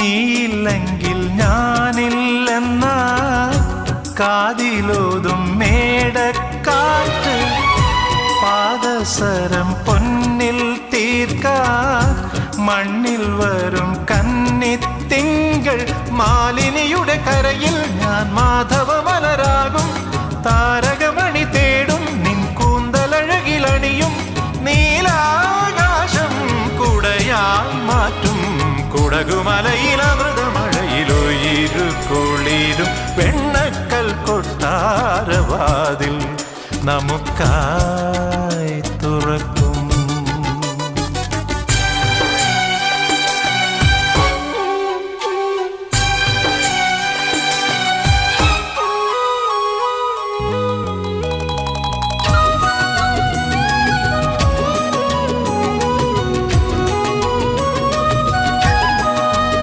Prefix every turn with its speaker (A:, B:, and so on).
A: നീയില്ലെങ്കിൽ ഞാനില്ലെന്ന കാതിലോതും മേടക്കാറ്റ് പാദസരം പൊന്നിൽ തീർക്കാൻ മണ്ണിൽ വരും കന്നിത്തിങ്കൾ മാലിനിയുടെ കരയിൽ ഞാൻ മാധവ മലരാകും താരകമണി തേടും നിൻ കൂന്തലഴകിലണിയും നീലാകാശം കുടയായി മാറ്റും. കുടകുമലയിൽ അമൃതമഴയിലൊയിരു കുളിരും വെണ്ണക്കൽ കൊട്ടാരവാതിൽ നമുക്കാ